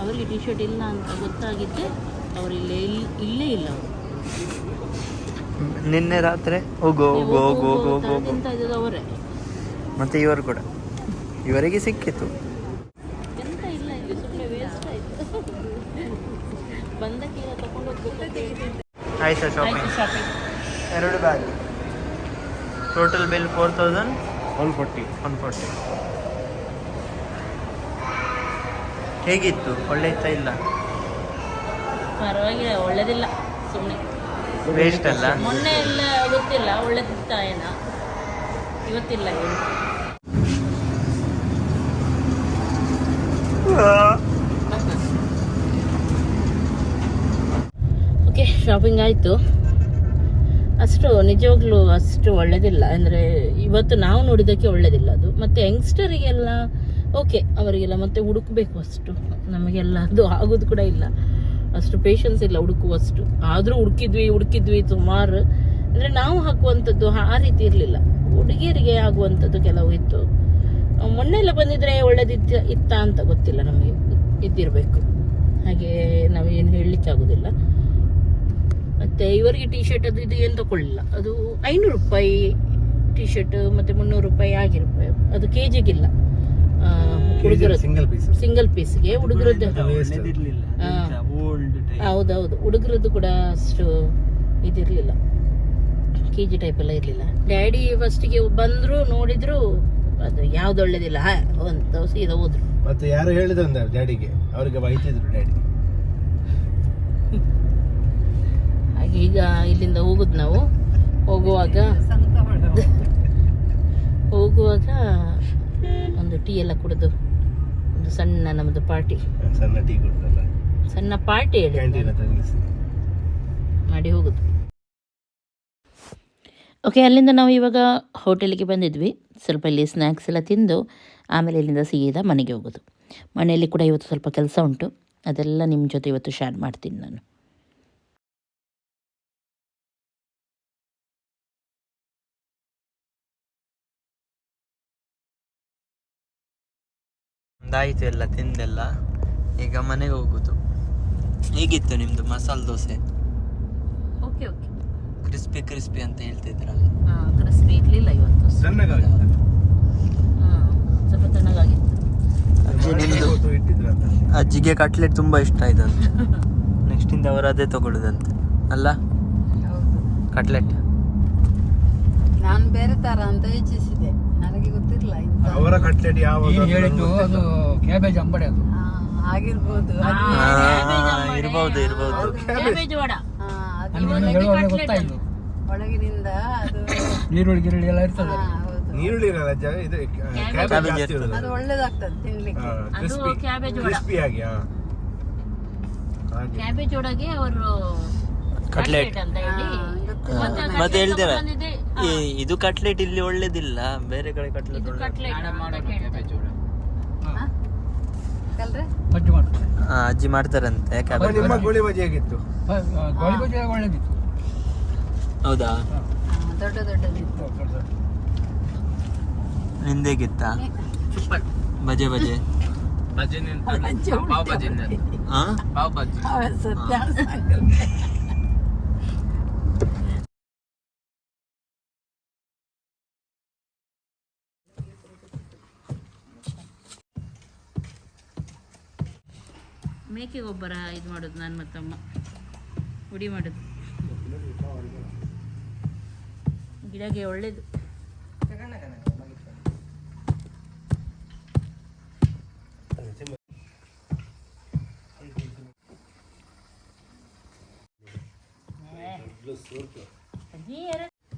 A: ಅವರಿಗೆ ಟಿ ಶರ್ಟ್ ಇಲ್ಲ ಅಂತ ಗೊತ್ತಾಗಿದ್ದೆ ಅವರು ಇಲ್ಲೇ ಇಲ್ಲೇ ಇಲ್ಲ ಅವರು.
B: ನಿನ್ನೆ ರಾತ್ರಿ? ಹೋಗೋ ಹೋಗೋ ಹೋಗೋ ಹೋಗೋ
A: ಅವರೇ.
B: ಮತ್ತು ಇವರು ಕೂಡ. ಇವರಿಗೆ ಸಿಕ್ಕಿತು
A: ಎಂತ ಇಲ್ಲ ಇಲ್ಲಿ ಸುಮ್ಮನೆ ವೇಸ್ಟ್ ಆಯಿತು ಬಂದಕ್ಕೆ ಈಗ ತಗೊಂಡು ಹೋಗ್ಬೇಕು
B: ಆಯ್ತಾ ಶಾಪಿಂಗ್
A: ಶಾಪಿಂಗ್
B: ಎರಡು bag total bill four thousand
E: one forty
B: one forty ಹೇಗಿತ್ತು? ಒಳ್ಳೆ ಇತ್ತ ಇಲ್ಲ?
A: ಪರವಾಗಿಲ್ಲ ಒಳ್ಳೇದಿಲ್ಲ. ಸುಮ್ಮನೆ
B: ವೇಸ್ಟ್ ಅಲ್ಲ?
A: ಮೊನ್ನೆ ಎಲ್ಲ ಗೊತ್ತಿಲ್ಲ ಒಳ್ಳೇದಿತ್ತ ಏನ? ಇವತ್ತಿಲ್ಲ ಏನು ಓಕೆ ಶಾಪಿಂಗ್ ಆಯಿತು. ಅಷ್ಟು ನಿಜವಾಗ್ಲೂ ಅಷ್ಟು ಒಳ್ಳೇದಿಲ್ಲ. ಅಂದರೆ ಇವತ್ತು ನಾವು ನೋಡಿದ್ದಕ್ಕೆ ಒಳ್ಳೇದಿಲ್ಲ ಅದು. ಮತ್ತು ಯಂಗ್ಸ್ಟರಿಗೆಲ್ಲ ಓಕೆ ಅವರಿಗೆಲ್ಲ ಮತ್ತೆ ಹುಡುಕಬೇಕು ಅಷ್ಟು. ನಮಗೆಲ್ಲ ಅದು ಆಗೋದು ಕೂಡ ಇಲ್ಲ. ಅಷ್ಟು ಪೇಷನ್ಸ್ ಇಲ್ಲ ಹುಡುಕುವಷ್ಟು. ಆದರೂ ಹುಡುಕಿದ್ವಿ ಹುಡುಕಿದ್ವಿ ಸುಮಾರು. ಅಂದರೆ ನಾವು ಹಾಕುವಂಥದ್ದು ಆ ರೀತಿ ಇರಲಿಲ್ಲ. ಹುಡುಗಿಯರಿಗೆ ಆಗುವಂಥದ್ದು ಕೆಲವು ಇತ್ತು. ಮೊನ್ನೆ ಎಲ್ಲ ಬಂದಿದ್ರೆ ಒಳ್ಳೇದಿತ್ತ, ಇತ್ತ ಅಂತ ಗೊತ್ತಿಲ್ಲ ನಮಗೆ. ಇದ್ದಿರಬೇಕು. ಹಾಗೆ ನಾವೇನು ಹೇಳಲಿಕ್ಕೆ ಆಗೋದಿಲ್ಲ. ಮತ್ತೆ ಇವರಿಗೆ ಟಿ ಶರ್ಟ್ ಅದು ಇದು ಏನು ತಗೊಳ್ಳಿಲ್ಲ. ಅದು ಐನೂರು ರೂಪಾಯಿ ಟಿ ಶರ್ಟ್ ಮತ್ತೆ ಮುನ್ನೂರು ರೂಪಾಯಿ ಆಗಿರುತ್ತೆ. ಅದು ಕೆ ಜಿಗಿಲ್ಲ
E: ಸಿಂಗಲ್ ಪೀಸ್
A: ಸಿಂಗಲ್ ಪೀಸ್ಗೆ ಹುಡುಗರದ್ದು. ಹೌದೌದು. ಹುಡುಗರದ್ದು ಕೂಡ ಅಷ್ಟು ಇದಿರಲಿಲ್ಲ. ಕೆ ಜಿ ಟೈಪ್ ಎಲ್ಲ ಇರಲಿಲ್ಲ. ಡ್ಯಾಡಿ ಫಸ್ಟಿಗೆ ಬಂದರು ನೋಡಿದ್ರು ಅದು ಯಾವ್ದು ಒಳ್ಳೇದಿಲ್ಲ. ಹಾ ಅಂತ ಸೀದಾ ಹೋದ್ರು.
E: ಮತ್ತೆ ಯಾರು ಹೇಳಿದ್ರು ಡ್ಯಾಡಿಗೆ ಅವರಿಗೆ ಬೈತಿದ್ರು ಡ್ಯಾಡಿ
A: ಹಾಗೆ ಈಗ ಇಲ್ಲಿಂದ ಹೋಗುದು ನಾವು. ಹೋಗುವಾಗ [laughs] ಹೋಗುವಾಗ ಒಂದು ಟೀ ಎಲ್ಲ ಕುಡಿದು ಒಂದು ಸಣ್ಣ ನಮ್ಮದು ಪಾರ್ಟಿ.
E: ಸಣ್ಣ ಟೀ
A: ಸಣ್ಣ ಪಾರ್ಟಿ ಹೇಳಿ. ಮಾಡಿ ಹೋಗುದು. ಓಕೆ ಅಲ್ಲಿಂದ ನಾವು ಇವಾಗ ಹೋಟೆಲಿಗೆ ಬಂದಿದ್ವಿ. ಸ್ವಲ್ಪ ಇಲ್ಲಿ ಸ್ನ್ಯಾಕ್ಸ್ ಎಲ್ಲ ತಿಂದು ಆಮೇಲೆ ಇಲ್ಲಿಂದ ಸೀದಾ ಮನೆಗೆ ಹೋಗೋದು. ಮನೆಯಲ್ಲಿ ಕೂಡ ಇವತ್ತು ಸ್ವಲ್ಪ ಕೆಲಸ ಉಂಟು. ಅದೆಲ್ಲ ನಿಮ್ಮ ಜೊತೆ ಇವತ್ತು ಶೇರ್ ಮಾಡ್ತೀನಿ ನಾನು.
B: ಒಂದಾಯಿತು ಎಲ್ಲ ತಿಂದೆಲ್ಲ ಈಗ ಮನೆಗೆ ಹೋಗುದು. ಹೇಗಿತ್ತು ನಿಮ್ದು masala dosa?
A: Okay okay
B: crispy crispy ಅಂತ ಹೇಳ್ತಿದ್ರಲ್ಲ.
A: ಕ್ರಿಸ್ಪಿ ಇರಲಿಲ್ಲ ಇವತ್ತು. ಹಾಂ ಸ್ವಲ್ಪ ತಣ್ಣಗಾಗಿತ್ತು.
B: ಅಜ್ಜಿ ನಿಮ್ಮದು ಅಜ್ಜಿಗೆ ಕಟ್ಲೆಟ್ ತುಂಬ ಇಷ್ಟ ಆಯ್ತಂತೆ. ನೆಕ್ಸ್ಟಿಂದ ಅವರು ಅದೇ ತಗೊಳ್ಳುದಂತೆ ಅಲ್ಲ? ಕಟ್ಲೆಟ್
G: ನಾನು ಬೇರೆ ತರ ಅಂತ ಯೋಚಿಸಿದೆ. ನನಗೆ ಗೊತ್ತಿರಲಿಲ್ಲ
E: ಅವರ ಕಟ್ಲೆಟ್ ಯಾವ
F: ಹೇಳಿದ್ದು? ಅದು ಕ್ಯಾಬೇಜ್ ಅಂಬಡಿ ಅದು.
G: ಆಗಿರ್ಬೋದು.
B: ಇರ್ಬೋದು ಇರ್ಬೋದು.
A: ಕ್ಯಾಬೇಜ್ ವಡ.
F: ಹೇಳುವಾಗ ಗೊತ್ತಾಯಿತು.
G: ಒಳಗಿನಿಂದ ಅದು [coughs]
F: ನೀರುಳ್ಳಿ ಗಿರುಳ್ಳಿ ಎಲ್ಲ ಇರ್ತದೆ
G: ಹೌದು.
E: ನೀರುಳ್ಳಿ ಇರಲ್ಲ ಅಜ್ಜ ಇದು ಕ್ಯಾಬೇಜ್
G: ಅದು ಒಳ್ಳೇದಾಗ್ತದೆ ತಿನ್ಲಿಕ್ಕೆ.
A: ಅದು ಕ್ಯಾಬೇಜ್ ವಡ.
E: ಕ್ರಿಸ್ಪಿ ಆಗಿ ಹಾ. ಹಾಗೆ.
A: ಕ್ಯಾಬೇಜ್ ಒಳಗೆ ಅವರು
B: ಕಟ್ಲೆಟ್
A: ಅಂತ ಹೇಳಿ. ಮತ್ತೆ
B: ಹೇಳ್ತೀರ ಇದು ಕಟ್ಲೆಟ್ ಇಲ್ಲಿ ಒಳ್ಳೇದಿಲ್ಲ. ಬೇರೆ ಕಡೆ ಕಟ್ಲೆಟ್
A: ಕಟ್ಲೆಟ್
B: ಅಜ್ಜಿ ಮಾಡ್ತಾರಂತೆ
E: ಅಪ್ಪ,
B: ಕ್ಯಾಬೇಜ್
E: ನಿಮ್ಮ ಗೋಳಿ ಬಜ್ಜಿ ಹೇಗಿತ್ತು
F: ಗೋಳಿ ಬಜ್ಜಿ ಒಳ್ಳೇದಿತ್ತು.
B: ಹೌದಾ?
G: ದೊಡ್ಡ ದೊಡ್ಡದಿತ್ತು.
B: ನಿಂದೇಗಿತ್ತಾ ಬಜೆ ಬಜೆ ಹಾ
G: ಅವ ಸತ್ಯ
A: ಮೇಕೆ ಗೊಬ್ಬರ ಇದು ಮಾಡೋದು ನಾನು ಮತ್ತಮ್ಮ ಹುಡಿ ಮಾಡೋದು. ಗಿಡಗೆ ಒಳ್ಳೇದು?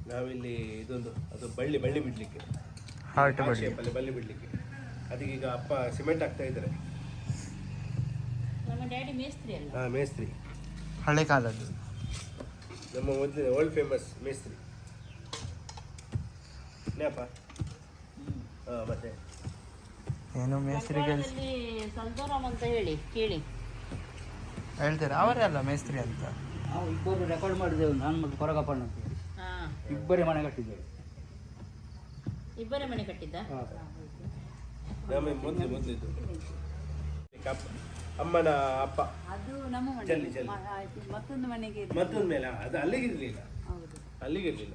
E: ನಾವಿಲ್ಲಿ ಇದೊಂದು ಅದು ಬಳ್ಳಿ ಬಳ್ಳಿ ಬಿಡ್ಲಿಕ್ಕೆ.
B: ಹಾರ್ಟ್ ಬಳ್ಳಿ.
E: ಬಳ್ಳಿ ಬಿಡ್ಲಿಕ್ಕೆ. ಅದಕ್ಕೆ ಈಗ ಅಪ್ಪ ಸಿಮೆಂಟ್ ಹಾಕ್ತಾ ಇದ್ದಾರೆ. ಹಾ ಮೇಸ್ತ್ರಿ.
B: ಹಳೆ ಕಾಲದ್ದು.
E: ನಮ್ಮ ಮೊದಲಿನ ವರ್ಲ್ಡ್ ಫೇಮಸ್ ಮೇಸ್ತ್ರಿ. ಜ್ಞಾಪ ಹಾಂ ಮತ್ತೆ?
B: ಏನು ಮೇಸ್ತ್ರಿ ಕೆಲಸ
A: ಸಂತೋರಾಮ್ ಅಂತ ಹೇಳಿ ಕೇಳಿ.
B: ಹೇಳ್ತಾರೆ? ಅವರೇ ಅಲ್ಲ ಮೇಸ್ತ್ರಿ ಅಂತ?
F: ನಾವು ಇಬ್ಬರು ರೆಕಾರ್ಡ್ ಮಾಡಿದೆವು ನಾನು ಮತ್ತು ಕೊರಗಪ್ಪಣ್ಣ ಅಂತ ಹೇಳಿ. ಇಬ್ಬರೇ ಮನೆ ಕಟ್ಟಿದ್ದೇವೆ.
A: ಇಬ್ಬರೇ ಮನೆ ಕಟ್ಟಿದ್ದ?
E: ಮುಂದೆ ಮೊದಲು ಮೊದಲಿದ್ದು ಅಮ್ಮನ ಅಪ್ಪ.
G: ಅದು ನಮ್ಮ ಮನೆ
E: ಜಲ್ಲಿ, ಜಲ್ಲಿ.
G: ಮ- ಆಯ್ತು, ಮತ್ತೊಂದು ಮನೆಗೆ ಇದೆ.
E: ಮತ್ತೊಂದು ಮೇಲೆ ಅದು ಅಲ್ಲಿಗಿರ್ಲಿಲ್ಲ
G: ಹೌದು.
E: ಅಲ್ಲಿಗಿರ್ಲಿಲ್ಲ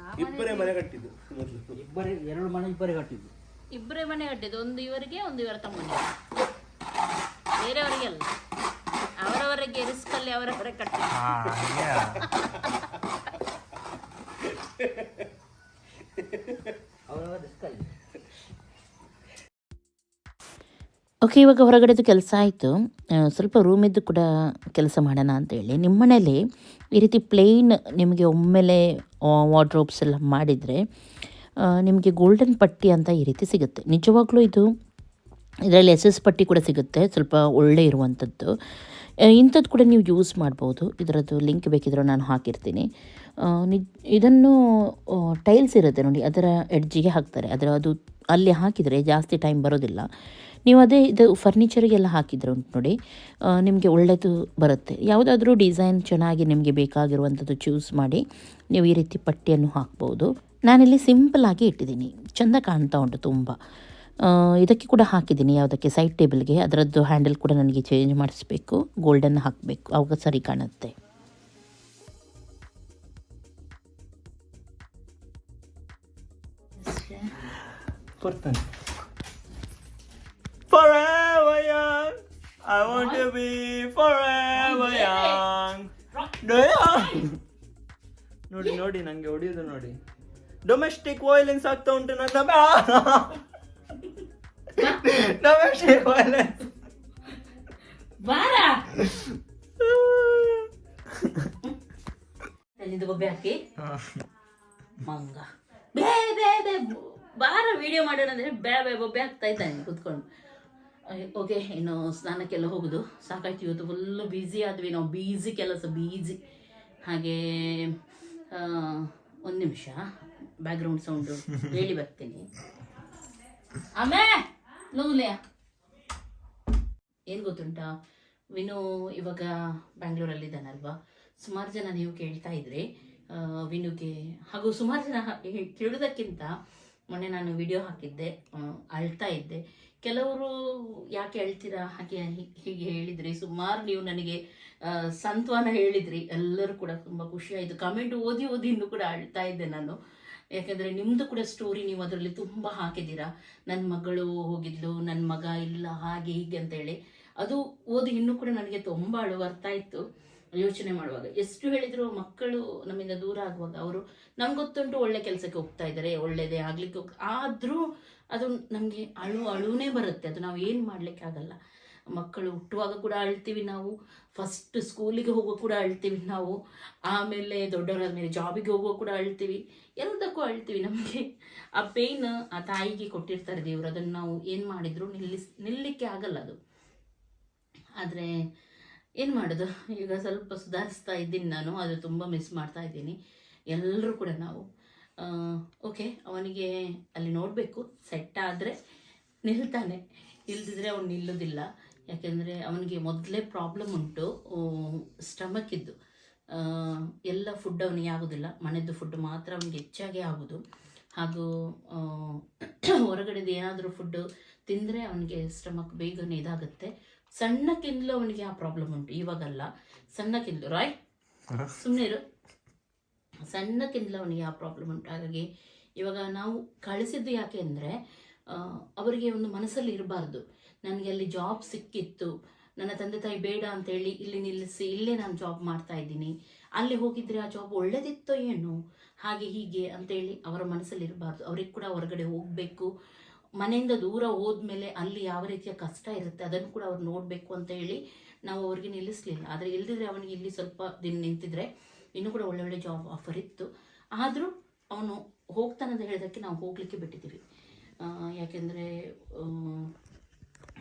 G: ಆ
E: ಇಬ್ಬರೇ ಮನೆ ಕಟ್ಟಿದ್ದು ಮೊದಲು.
F: ಇಬ್ಬರೇ ಎರಡು ಮನೆ ಇಬ್ಬರೇ ಕಟ್ಟಿದ್ದು.
A: ಇಬ್ಬರೇ ಮನೆ ಕಟ್ಟಿದ್ದು. ಒಂದು ಇವರಿಗೆ ಒಂದು ಇವರ ತಮ್ಮನಿಗೆ. ಬೇರೆಯವರಿಗೆ ಅಲ್ಲ ಅವರವರಿಗೆ ರಿಸ್ಕ್ ಅಲ್ಲಿ ಅವರವರೇ ಕಟ್ಟಿದ್ದು.
F: ಅವರವರ ರಿಸ್ಕಲ್ಲಿ
C: ಓಕೆ ಇವಾಗ ಹೊರಗಡೆದು ಕೆಲಸ ಆಯಿತು. ಸ್ವಲ್ಪ ರೂಮಿದ್ದು ಕೂಡ ಕೆಲಸ ಮಾಡೋಣ ಅಂತೇಳಿ ನಿಮ್ಮ ಮನೇಲಿ ಈ ರೀತಿ ಪ್ಲೇನ್ ನಿಮಗೆ ಒಮ್ಮೆಲೆ ವಾರ್ಡ್ರೋಬ್ಸ್ ಎಲ್ಲ ಮಾಡಿದರೆ ನಿಮಗೆ ಗೋಲ್ಡನ್ ಪಟ್ಟಿ ಅಂತ ಈ ರೀತಿ ಸಿಗುತ್ತೆ. ನಿಜವಾಗ್ಲೂ ಇದು ಇದರಲ್ಲಿ ಎಸ್ ಎಸ್ ಪಟ್ಟಿ ಕೂಡ ಸಿಗುತ್ತೆ, ಸ್ವಲ್ಪ ಒಳ್ಳೆ ಇರುವಂಥದ್ದು. ಇಂಥದ್ದು ಕೂಡ ನೀವು ಯೂಸ್ ಮಾಡ್ಬೋದು. ಇದರದ್ದು ಲಿಂಕ್ ಬೇಕಿದ್ರೆ ನಾನು ಹಾಕಿರ್ತೀನಿ. ನಿ ಇದನ್ನು ಟೈಲ್ಸ್ ಇರುತ್ತೆ ನೋಡಿ, ಅದರ ಎಡ್ಜಿಗೆ ಹಾಕ್ತಾರೆ. ಅದರ ಅದು ಅಲ್ಲಿ ಹಾಕಿದರೆ ಜಾಸ್ತಿ ಟೈಮ್ ಬರೋದಿಲ್ಲ. ನೀವು ಅದೇ ಇದು ಫರ್ನಿಚರಿಗೆಲ್ಲ ಹಾಕಿದ್ರೆ ಉಂಟು ನೋಡಿ ನಿಮಗೆ ಒಳ್ಳೆಯದು ಬರುತ್ತೆ. ಯಾವುದಾದ್ರೂ ಡಿಸೈನ್ ಚೆನ್ನಾಗಿ ನಿಮಗೆ ಬೇಕಾಗಿರುವಂಥದ್ದು ಚೂಸ್ ಮಾಡಿ ನೀವು ಈ ರೀತಿ ಪಟ್ಟಿಯನ್ನು ಹಾಕ್ಬೋದು. ನಾನಿಲ್ಲಿ ಸಿಂಪಲ್ ಆಗಿ ಇಟ್ಟಿದ್ದೀನಿ. ಚೆಂದ ಕಾಣ್ತಾ ಉಂಟು ತುಂಬ. ಇದಕ್ಕೆ ಕೂಡ ಹಾಕಿದ್ದೀನಿ ಯಾವುದಕ್ಕೆ ಸೈಡ್ ಟೇಬಲ್ಗೆ ಅದರದ್ದು ಹ್ಯಾಂಡಲ್ ಕೂಡ ನನಗೆ ಚೇಂಜ್ ಮಾಡಿಸ್ಬೇಕು. ಗೋಲ್ಡನ್ ಹಾಕಬೇಕು. ಅವಾಗ ಸರಿ ಕಾಣುತ್ತೆ.
B: ಕೊಡ್ತಾನೆ Forever young, I want to be forever young. ನೋಡಿ ನೋಡಿ ನಂಗೆ ಹೊಡಿಯೋದು ನೋಡಿ. ಡೊಮೆಸ್ಟಿಕ್ ವೈಲೆನ್ಸ್ ಆಗ್ತಾ ಉಂಟು ನನ್ನ ಡೊಮೆಸ್ಟಿಕ್ ವೈಲೆನ್ಸ್ [laughs]
A: ಬಾರ. ಅಲ್ಲಿಂದ ಗೊಬ್ಬೆ ಹಾಕಿ. ಮಂಗ. ಬೇ ಬೇ ಬೇ. ಬಾರ ವಿಡಿಯೋ ಮಾಡೋಣ ಅಂದ್ರೆ ಬೇ ಬೇ ಬೊಬ್ಬೆ ಹಾಕ್ತಾ ಇದ್ದಾನೆ ಕುತ್ಕೊಂಡು. ಓಕೆ ಇನ್ನು ಸ್ನಾನಕ್ಕೆಲ್ಲ ಹೋಗುದು. ಸಾಕಾಯ್ತು ಇವತ್ತು ಫುಲ್ಲು ಬ್ಯುಸಿ ಆದ್ವಿ ನಾವು. ಬೀಸಿ ಕೆಲಸ ಬೀಸಿ ಹಾಗೆ ಒಂದು ನಿಮಿಷ. ಬ್ಯಾಕ್ಗ್ರೌಂಡ್ ಸೌಂಡು [laughs] ಹೇಳಿ ಬರ್ತೀನಿ. ಆಮೇ! ಲೂಲಿಯಾ. ಏನು ಗೊತ್ತುಂಟಾ? ವಿನು ಇವಾಗ ಬ್ಯಾಂಗ್ಳೂರಲ್ಲಿದ್ದಾನಲ್ವಾ ಸುಮಾರು ಜನ ನೀವು ಕೇಳ್ತಾ ಇದ್ರಿ ವಿನುಗೆ ಹಾಗೂ ಸುಮಾರು ಜನ ಕೇಳೋದಕ್ಕಿಂತ ಮೊನ್ನೆ ನಾನು ವಿಡಿಯೋ ಹಾಕಿದ್ದೆ ಅಳ್ತಾ ಇದ್ದೆ. ಕೆಲವರು ಯಾಕೆ ಅಳ್ತೀರಾ ಹಾಗೆ ಹೀಗೆ ಹೇಳಿದ್ರಿ, ಸುಮಾರು ನೀವು ನನಗೆ ಸಂತ್ವನ ಹೇಳಿದ್ರಿ. ಎಲ್ಲರೂ ಕೂಡ ತುಂಬ ಖುಷಿ ಆಯಿತು ಕಮೆಂಟ್ ಓದಿ ಓದಿ ಇನ್ನು ಕೂಡ ಅಳ್ತಾ ಇದ್ದೆ ನಾನು. ಯಾಕೆಂದರೆ ನಿಮ್ಮದು ಕೂಡ ಸ್ಟೋರಿ ನೀವು ಅದರಲ್ಲಿ ತುಂಬ ಹಾಕಿದ್ದೀರಾ. ನನ್ನ ಮಗಳು ಹೋಗಿದ್ಲು ನನ್ನ ಮಗ ಇಲ್ಲ, ಹಾಗೆ, ಹೀಗೆ ಅಂತೇಳಿ ಅದು ಓದಿ ಇನ್ನೂ ಕೂಡ ನನಗೆ ತುಂಬ ಅಳು ಬರ್ತಾ ಇತ್ತು. ಯೋಚನೆ ಮಾಡುವಾಗ. ಎಷ್ಟು ಹೇಳಿದ್ರು ಮಕ್ಕಳು ನಮ್ಮಿಂದ ದೂರ ಆಗುವಾಗ ಅವರು ನಮ್ಗೆ ಗೊತ್ತುಂಟು ಒಳ್ಳೆ ಕೆಲಸಕ್ಕೆ ಹೋಗ್ತಾ ಇದ್ದಾರೆ, ಒಳ್ಳೆಯದೇ ಆಗ್ಲಿಕ್ಕೆ ಹೋಗ್, ಆದರೂ ಅದು ನಮಗೆ ಅಳು ಅಳುನೇ ಬರುತ್ತೆ. ಅದು ನಾವು ಏನು ಮಾಡ್ಲಿಕ್ಕೆ ಆಗಲ್ಲ. ಮಕ್ಕಳು ಹುಟ್ಟುವಾಗ ಕೂಡ ಅಳ್ತೀವಿ ನಾವು. ಫಸ್ಟ್ ಸ್ಕೂಲಿಗೆ ಹೋಗೋ ಕೂಡ ಅಳ್ತೀವಿ ನಾವು. ಆಮೇಲೆ ದೊಡ್ಡವರಾದ ಮೇಲೆ ಜಾಬಿಗೆ ಹೋಗೋ ಕೂಡ ಅಳ್ತೀವಿ. ಎಲ್ಲದಕ್ಕೂ ಅಳ್ತೀವಿ ನಮಗೆ. ಆ ಪೇಯ್ನ್ ಆ ತಾಯಿಗೆ ಕೊಟ್ಟಿರ್ತಾರೆ ದೇವರು. ಅದನ್ನು ನಾವು ಏನು ಮಾಡಿದ್ರು ನಿಲ್ಲಿಸ್, ನಿಲ್ಲಕ್ಕೆ ಆಗಲ್ಲ ಅದು. ಆದರೆ ಏನು ಮಾಡೋದು? ಈಗ ಸ್ವಲ್ಪ ಸುಧಾರಿಸ್ತಾ ಇದ್ದೀನಿ ನಾನು. ಅದು ತುಂಬ ಮಿಸ್ ಮಾಡ್ತಾ ಇದ್ದೀನಿ. ಎಲ್ಲರೂ ಕೂಡ ನಾವು ಓಕೆ ಅವನಿಗೆ ಅಲ್ಲಿ ನೋಡಬೇಕು ಸೆಟ್ ಆದರೆ ನಿಲ್ತಾನೆ. ಇಲ್ದಿದ್ರೆ ಅವನು ನಿಲ್ಲೋದಿಲ್ಲ. ಯಾಕೆಂದರೆ ಅವನಿಗೆ ಮೊದಲೇ ಪ್ರಾಬ್ಲಮ್ ಉಂಟು ಸ್ಟಮಕ್ ಇದ್ದು. ಎಲ್ಲ ಫುಡ್ ಅವನಿಗೆ ಆಗೋದಿಲ್ಲ. ಮನೆಯದ್ದು ಫುಡ್ ಮಾತ್ರ ಅವನಿಗೆ ಹೆಚ್ಚಾಗಿ ಆಗೋದು. ಹಾಗೂ ಹೊರಗಡೆದು ಏನಾದರೂ ಫುಡ್ ತಿಂದರೆ ಅವನಿಗೆ ಸ್ಟಮಕ್ ಬೇಗನೆ ಇದಾಗುತ್ತೆ. ಸಣ್ಣಕ್ಕಿಂದಲೂ ಅವನಿಗೆ ಆ ಪ್ರಾಬ್ಲಮ್ ಉಂಟು. ಇವಾಗಲ್ಲ. ಸಣ್ಣಕ್ಕಿಂದಲೂ ರಾಯ್ ಸುಮ್ಮನೆ ಇರು ಸಣ್ಣಕ್ಕಿಂದಲೂ ಅವನಿಗೆ ಆ ಪ್ರಾಬ್ಲಮ್ ಉಂಟು. ಹಾಗಾಗಿ ಇವಾಗ ನಾವು ಕಳಿಸಿದ್ದು ಯಾಕೆ ಅಂದರೆ ಅವರಿಗೆ ಒಂದು ಮನಸ್ಸಲ್ಲಿ ಇರಬಾರ್ದು. ನನಗೆ ಅಲ್ಲಿ ಜಾಬ್ ಸಿಕ್ಕಿತ್ತು, ನನ್ನ ತಂದೆ ತಾಯಿ ಬೇಡ ಅಂತೇಳಿ ಇಲ್ಲಿ ನಿಲ್ಲಿಸಿ, ಇಲ್ಲೇ ನಾನು ಜಾಬ್ ಮಾಡ್ತಾ ಇದ್ದೀನಿ. ಅಲ್ಲಿ ಹೋಗಿದ್ರೆ ಆ ಜಾಬ್ ಒಳ್ಳೆದಿತ್ತೋ ಏನು, ಹಾಗೆ ಹೀಗೆ ಅಂತೇಳಿ ಅವರ ಮನಸ್ಸಲ್ಲಿ ಇರಬಾರ್ದು. ಅವ್ರಿಗೆ ಕೂಡ ಹೊರಗಡೆ ಹೋಗಬೇಕು. ಮನೆಯಿಂದ ದೂರ ಹೋದ್ಮೇಲೆ ಅಲ್ಲಿ ಯಾವ ರೀತಿಯ ಕಷ್ಟ ಇರುತ್ತೆ ಅದನ್ನು ಕೂಡ ಅವ್ರು ನೋಡಬೇಕು ಅಂತ ಹೇಳಿ ನಾವು ಅವ್ರಿಗೆ ನಿಲ್ಲಿಸಲಿಲ್ಲ. ಆದರೆ ಇಲ್ಲದಿದ್ರೆ ಅವನಿಗೆ ಇಲ್ಲಿ ಸ್ವಲ್ಪ ದಿನ ನಿಂತಿದ್ರೆ ಇನ್ನೂ ಕೂಡ ಒಳ್ಳೊಳ್ಳೆ ಒಳ್ಳೆ ಜಾಬ್ ಆಫರ್ ಇತ್ತು. ಆದರೂ ಅವನು ಹೋಗ್ತಾನಂತ ಹೇಳಿದಕ್ಕೆ ನಾವು ಹೋಗಲಿಕ್ಕೆ ಬಿಟ್ಟಿದ್ದೀವಿ. ಯಾಕೆಂದರೆ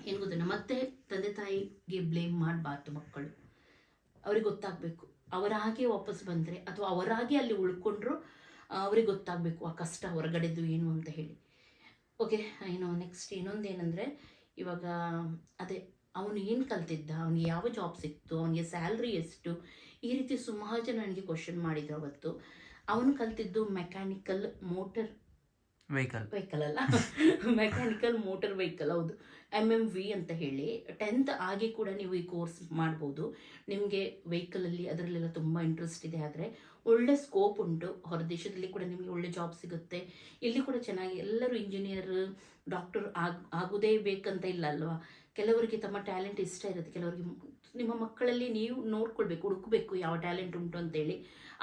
A: ಏನು ಗೊತ್ತಿಲ್ಲ ಮತ್ತೆ ತಂದೆ ತಾಯಿಗೆ ಬ್ಲೇಮ್ ಮಾಡಬಾರ್ದು ಮಕ್ಕಳು. ಅವ್ರಿಗೆ ಗೊತ್ತಾಗಬೇಕು. ಅವರಾಗೆ ವಾಪಸ್ ಬಂದರೆ ಅಥವಾ ಅವರಾಗೆ ಅಲ್ಲಿ ಉಳ್ಕೊಂಡ್ರು ಅವ್ರಿಗೆ ಗೊತ್ತಾಗಬೇಕು ಆ ಕಷ್ಟ ಹೊರಗಡೆದು ಏನು ಅಂತ ಹೇಳಿ. ಓಕೆ ಏನು ನೆಕ್ಸ್ಟ್ ಇನ್ನೊಂದು ಏನಂದರೆ ಇವಾಗ, ಅದೇ, ಅವನು ಏನು ಕಲ್ತಿದ್ದ? ಅವನಿಗೆ ಯಾವ ಜಾಬ್ ಸಿಕ್ತು? ಅವನಿಗೆ ಸ್ಯಾಲ್ರಿ ಎಷ್ಟು? ಈ ರೀತಿ ಸುಮಾರು ಜನ ನನಗೆ ಕ್ವಶನ್ ಮಾಡಿದ್ರು ಅವತ್ತು. ಅವನು ಕಲ್ತಿದ್ದು ಮೆಕ್ಯಾನಿಕಲ್ ಮೋಟರ್
B: ವೆಹಿಕಲ್
A: ವೆಹಿಕಲ್ ಅಲ್ಲ. ಮೆಕ್ಯಾನಿಕಲ್ ಮೋಟರ್ ವೆಹಿಕಲ್ ಹೌದು. ಎಂ ಎಂ ವಿ ಅಂತ ಹೇಳಿ. ಟೆಂತ್ ಆಗಿ ಕೂಡ ನೀವು ಈ ಕೋರ್ಸ್ ಮಾಡ್ಬೋದು. ನಿಮಗೆ ವೆಹಿಕಲಲ್ಲಿ ಅದರಲ್ಲೆಲ್ಲ ತುಂಬ ಇಂಟ್ರೆಸ್ಟ್ ಇದೆ ಆದರೆ ಒಳ್ಳೆ ಸ್ಕೋಪ್ ಉಂಟು. ಹೊರ ದೇಶದಲ್ಲಿ ಕೂಡ ನಿಮಗೆ ಒಳ್ಳೆ ಜಾಬ್ ಸಿಗುತ್ತೆ. ಇಲ್ಲಿ ಕೂಡ ಚೆನ್ನಾಗಿ ಎಲ್ಲರೂ ಇಂಜಿನಿಯರ್ ಡಾಕ್ಟರ್ ಆಗ್ ಆಗೋದೇ ಬೇಕಂತ ಇಲ್ಲ ಅಲ್ವಾ? ಕೆಲವರಿಗೆ ತಮ್ಮ ಟ್ಯಾಲೆಂಟ್ ಇಷ್ಟ ಇರುತ್ತೆ. ಕೆಲವರಿಗೆ ನಿಮ್ಮ ಮಕ್ಕಳಲ್ಲಿ ನೀವು ನೋಡ್ಕೊಳ್ಬೇಕು, ಹುಡುಕಬೇಕು ಯಾವ ಟ್ಯಾಲೆಂಟ್ ಉಂಟು ಅಂತೇಳಿ,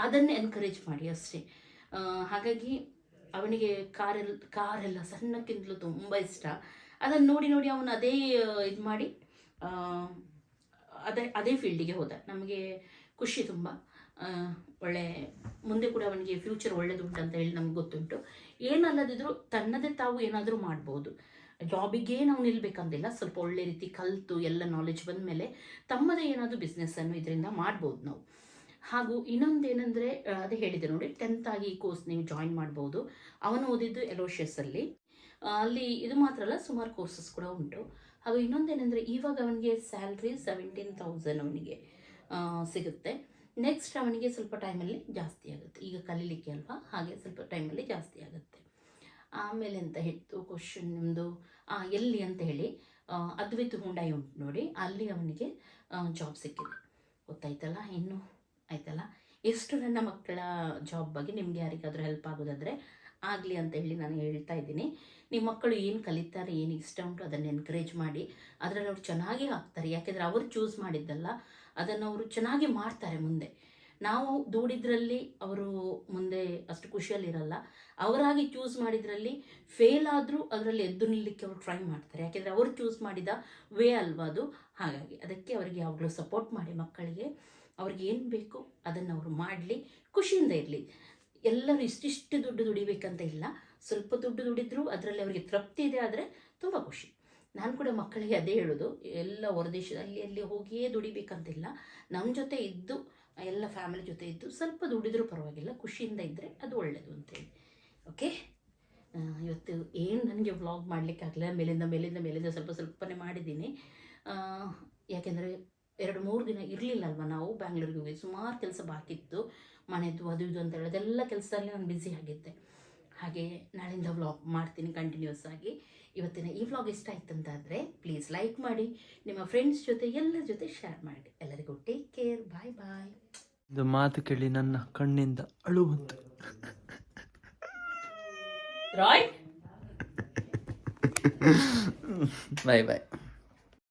A: ಅದನ್ನೇ ಎನ್ಕರೇಜ್ ಮಾಡಿ ಅಷ್ಟೇ. ಹಾಗಾಗಿ ಅವನಿಗೆ ಕಾರೆಲ್ಲ ಕಾರೆಲ್ಲ ಸಣ್ಣಕ್ಕಿಂತಲೂ ತುಂಬ ಇಷ್ಟ. ಅದನ್ನು ನೋಡಿ ನೋಡಿ ಅವನು ಅದೇ, ಇದು ಮಾಡಿ ಅದೇ ಅದೇ ಫೀಲ್ಡಿಗೆ ಹೋದ. ನಮಗೆ ಖುಷಿ ತುಂಬ. ಒಳ್ಳೆ, ಮುಂದೆ ಕೂಡ ಅವನಿಗೆ ಫ್ಯೂಚರ್ ಒಳ್ಳೇದುಂಟು ಅಂತ ಹೇಳಿ ನಮ್ಗೆ ಗೊತ್ತುಂಟು. ಏನಲ್ಲದಿದ್ರೂ ತನ್ನದೇ ತಾವು ಏನಾದರೂ ಮಾಡ್ಬೋದು. ಜಾಬಿಗೆ ನಾವು ನಿಲ್ಬೇಕಂದಿಲ್ಲ, ಸ್ವಲ್ಪ ಒಳ್ಳೆ ರೀತಿ ಕಲಿತು ಎಲ್ಲ ನಾಲೆಜ್ ಬಂದ ಮೇಲೆ ತಮ್ಮದೇ ಏನಾದರೂ ಬಿಸ್ನೆಸ್ಸನ್ನು ಇದರಿಂದ ಮಾಡ್ಬೋದು ನಾವು. ಹಾಗೂ ಇನ್ನೊಂದೇನೆಂದರೆ ಅದೇ ಹೇಳಿದೆ ನೋಡಿ ಟೆಂತ್ ಆಗಿ ಈ ಕೋರ್ಸ್ ನೀವು ಜಾಯಿನ್ ಮಾಡ್ಬೋದು. ಅವನು ಓದಿದ್ದು ಎಲೋಷಿಯಸ್ಸಲ್ಲಿ ಅಲ್ಲಿ. ಇದು ಮಾತ್ರ ಅಲ್ಲ, ಸುಮಾರು ಕೋರ್ಸಸ್ ಕೂಡ ಉಂಟು. ಹಾಗೂ ಇನ್ನೊಂದೇನೆಂದರೆ, ಇವಾಗ ಅವನಿಗೆ ಸ್ಯಾಲ್ರಿ ಸೆವೆಂಟೀನ್ ತೌಸಂಡ್ ಅವನಿಗೆ ಸಿಗುತ್ತೆ. ನೆಕ್ಸ್ಟ್ ಅವನಿಗೆ ಸ್ವಲ್ಪ ಟೈಮಲ್ಲಿ ಜಾಸ್ತಿ ಆಗುತ್ತೆ. ಈಗ ಕಲೀಲಿಕ್ಕೆ ಅಲ್ವಾ? ಹಾಗೆ ಸ್ವಲ್ಪ ಟೈಮಲ್ಲಿ ಜಾಸ್ತಿ ಆಗುತ್ತೆ. ಆಮೇಲೆ ಅಂತ ಹೇಳ್ತು ಕ್ವಶನ್ ನಿಮ್ಮದು ಎಲ್ಲಿ ಅಂತ ಹೇಳಿ ಅದ್ವಿತ್ ಹುಂಡಾಯಿ ಉಂಟು ನೋಡಿ, ಅಲ್ಲಿ ಅವನಿಗೆ ಜಾಬ್ ಸಿಕ್ಕಿದೆ. ಗೊತ್ತಾಯ್ತಲ್ಲ? ಇನ್ನು ಆಯ್ತಲ್ಲ? ಎಷ್ಟು ನನ್ನ ಮಕ್ಕಳ ಜಾಬ್ ಬಗ್ಗೆ ನಿಮಗೆ ಯಾರಿಗಾದರೂ ಹೆಲ್ಪ್ ಆಗೋದಾದ್ರೆ ಆಗಲಿ ಅಂತ ಹೇಳಿ ನಾನು ಹೇಳ್ತಾ ಇದ್ದೀನಿ. ನಿಮ್ಮ ಮಕ್ಕಳು ಏನು ಕಲಿತಾರೆ, ಏನು ಇಷ್ಟ ಉಂಟು ಅದನ್ನು ಎನ್ಕರೇಜ್ ಮಾಡಿ, ಅದರಲ್ಲಿ ಅವ್ರು ಚೆನ್ನಾಗಿ ಹಾಕ್ತಾರೆ ಯಾಕೆಂದರೆ ಅವರು ಚೂಸ್ ಮಾಡಿದ್ದಲ್ಲ, ಅದನ್ನು ಅವರು ಚೆನ್ನಾಗಿ ಮಾಡ್ತಾರೆ ಮುಂದೆ. ನಾವು ದೂಡಿದ್ರಲ್ಲಿ ಅವರು ಮುಂದೆ ಅಷ್ಟು ಖುಷಿಯಲ್ಲಿರಲ್ಲ. ಅವರಾಗಿ ಚೂಸ್ ಮಾಡಿದ್ರಲ್ಲಿ ಫೇಲ್ ಆದರೂ ಅದರಲ್ಲಿ ಎದ್ದು ನಿಲ್ಲಕ್ಕೆ ಅವರು ಟ್ರೈ ಮಾಡ್ತಾರೆ. ಯಾಕೆಂದರೆ ಅವರು ಚೂಸ್ ಮಾಡಿದ ವೇ ಅಲ್ವಾ ಅದು? ಹಾಗಾಗಿ ಅದಕ್ಕೆ ಅವರಿಗೆ ಯಾವಾಗಲೂ ಸಪೋರ್ಟ್ ಮಾಡಿ ಮಕ್ಕಳಿಗೆ. ಅವ್ರಿಗೆ ಏನು ಬೇಕು ಅದನ್ನು ಅವರು ಮಾಡಲಿ, ಖುಷಿಯಿಂದ ಇರಲಿ. ಎಲ್ಲರೂ ಇಷ್ಟಿಷ್ಟು ದುಡ್ಡು ದುಡಿಬೇಕಂತ ಇಲ್ಲ. ಸ್ವಲ್ಪ ದುಡ್ಡು ದುಡಿದ್ರು ಅದರಲ್ಲಿ ಅವರಿಗೆ ತೃಪ್ತಿ ಇದೆ ಆದರೆ ತುಂಬ ಖುಷಿ. ನಾನು ಕೂಡ ಮಕ್ಕಳಿಗೆ ಅದೇ ಹೇಳೋದು, ಎಲ್ಲ ಹೊರದೇಶದಲ್ಲಿ ಅಲ್ಲಿ ಹೋಗಿಯೇ ದುಡಿಬೇಕಂತಿಲ್ಲ. ನಮ್ಮ ಜೊತೆ ಇದ್ದು, ಎಲ್ಲ ಫ್ಯಾಮಿಲಿ ಜೊತೆ ಇದ್ದು ಸ್ವಲ್ಪ ದುಡಿದ್ರೂ ಪರವಾಗಿಲ್ಲ, ಖುಷಿಯಿಂದ ಇದ್ದರೆ ಅದು ಒಳ್ಳೆಯದು ಅಂತೇಳಿ. ಓಕೆ ಇವತ್ತು ಏನು ನನಗೆ ವ್ಲಾಗ್ ಮಾಡಲಿಕ್ಕಾಗಲಿಲ್ಲ ಮೇಲಿಂದ ಮೇಲಿಂದ ಮೇಲಿಂದ ಸ್ವಲ್ಪ ಸ್ವಲ್ಪನೇ ಮಾಡಿದ್ದೀನಿ. ಯಾಕೆಂದರೆ ಎರಡು, ಮೂರು ದಿನ ಇರಲಿಲ್ಲ ಅಲ್ವಾ ನಾವು ಬ್ಯಾಂಗ್ಳೂರಿಗೆ ಹೋಗಿ, ಸುಮಾರು ಕೆಲಸ ಬಾಕಿತ್ತು ಮನೆದು, ಅದು, ಇದು ಅಂತ ಹೇಳೋದೆಲ್ಲ ಕೆಲಸದಲ್ಲಿ ನಾನು ಬ್ಯುಸಿ ಆಗಿದ್ದೆ. ಹಾಗೆ ನಾಳಿಂದ ವ್ಲಾಗ್ ಮಾಡ್ತೀನಿ ಕಂಟಿನ್ಯೂಸ್ ಆಗಿ. ಇವತ್ತಿನ ಈ ವ್ಲಾಗ್ ಇಷ್ಟ ಆಯ್ತು ಅಂತಾದರೆ ಪ್ಲೀಸ್ ಲೈಕ್ ಮಾಡಿ ನಿಮ್ಮ ಫ್ರೆಂಡ್ಸ್ ಜೊತೆ ಎಲ್ಲರ ಜೊತೆ ಶೇರ್ ಮಾಡಿ. ಎಲ್ಲರಿಗೂ ಟೇಕ್ ಕೇರ್ ಬಾಯ್ ಬಾಯ್
B: ಇದು ಮಾತು ಕೇಳಿ ನನ್ನ ಕಣ್ಣಿಂದ ಅಳು ಬಂತು.
A: ರಾಯ್
B: ಬಾಯ್ ಬಾಯ್